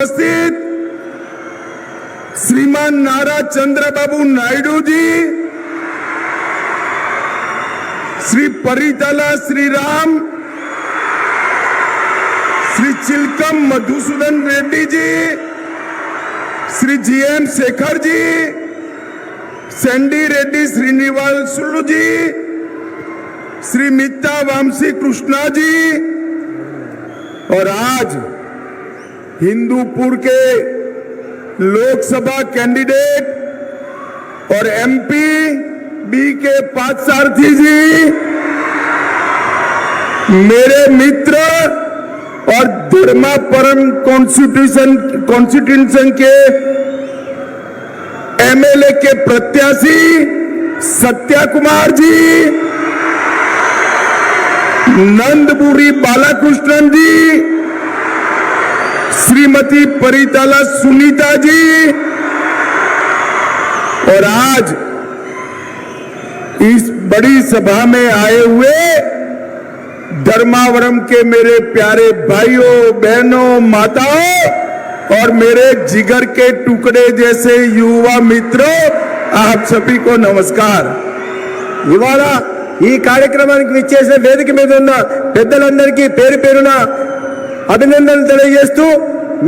उपस्थित श्रीमान Nara Chandrababu Naidu ji, Shri Paritala Sriram, Shri Chilakam Madhusudan Reddy ji, Shri GM Shekhar ji, Sandy Reddy Srinivasulu ji, Shri Mitta Vamsi Krishna ji, और आज हिंदूपुर के लोकसभा कैंडिडेट और MP B K Parthasarathi ji, मेरे मित्र और धर्मापरम कॉन्स्टिट्यूशन कॉन्स्टिट्यूशन के एमएलए के प्रत्याशी सत्या कुमार जी नंदपुरी बालाकृष्णन जी श्रीमती परिताला सुनीता जी और आज इस बड़ी सभा में आए हुए धर्मावरम के मेरे प्यारे भाइयों बहनों माताओं और मेरे जिगर के टुकड़े जैसे युवा मित्रों आप सभी को नमस्कार ఇవాళ ఈ కార్యక్రమానికి విచ్చేసిన వేదిక మీద ఉన్న పెద్దలందరికీ పేరు పేరున అభినందనలు తెలియజేస్తూ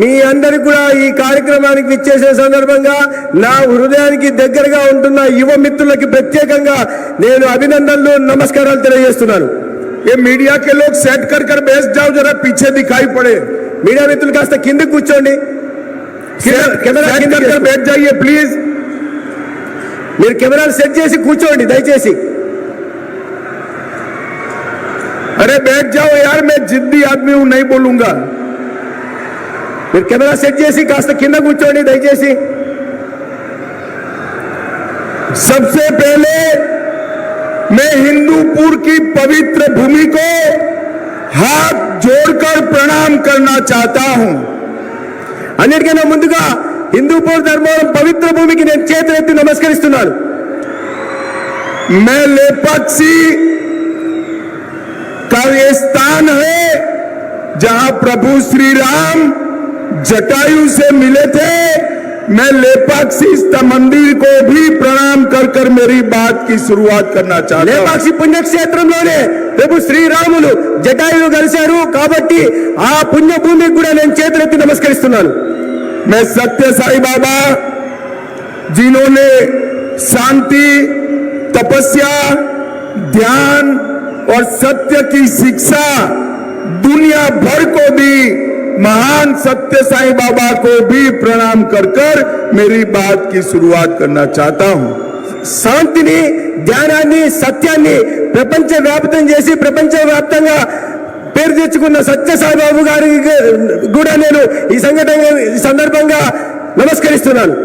మీ అందరికి కూడా ఈ కార్యక్రమానికి విచ్చేసే సందర్భంగా నా హృదయానికి దగ్గరగా ఉంటున్న యువ మిత్రులకి ప్రత్యేకంగా నేను అభినందనలు నమస్కారాలు తెలియజేస్తున్నాను. ఏ మీడియాకి లోక్ సెట్ కర్ కర్ బేస్ జావ్ జరా పీచే దిఖాయి పడే మీడియా మిత్రులు కాస్త కింద కూర్చోండి. Camera please. మీరు కెమెరాలు సెట్ చేసి కూర్చోండి దయచేసి. अरे बैठ जाओ यार मैं जिद्दी आदमी हूं नहीं बोलूंगा మీరు కెమెరా సెట్ చేసి కాస్త కింద కూర్చోండి దయచేసి सबसे पहले मैं हिंदूपुर की पवित्र भूमि को हाथ जोड़कर प्रणाम करना चाहता हूं అన్నిటికన్నా ముందుగా హిందూపూర్ ధర్మవరం పవిత్ర భూమికి నేను చేతులెత్తి నమస్కరిస్తున్నాను मैं लेपाक्षी का ये स्थान है जहां प्रभु श्री राम जटायु से मिले थे मैं लेपाक्षी स्थ- मंदिर को भी प्रणाम कर कर मेरी बात की शुरुआत करना चाहता हूं లేపాక్షి పుణ్యక్షేత్రంలోనే ప్రభు శ్రీరాములు జటాయులు కలిశారు కాబట్టి ఆ పుణ్యభూమికి కూడా నేను చేతులెత్తి నమస్కరిస్తున్నాను मैं सत्य साई बाबा जिन्होंने शांति तपस्या ध्यान और सत्य की शिक्षा दुनिया भर को दी महान सत्य साई बाबा को भी प्रणाम कर कर मेरी बात की शुरुआत करना चाहता हूं శాంతిని ధ్యానాన్ని సత్యాన్ని ప్రపంచ వ్యాప్తం చేసి ప్రపంచ వ్యాప్తంగా పేరు తెచ్చుకున్న సత్య సాయిబాబు గారికి కూడా నేను ఈ సంఘటన ఈ సందర్భంగా నమస్కరిస్తున్నాను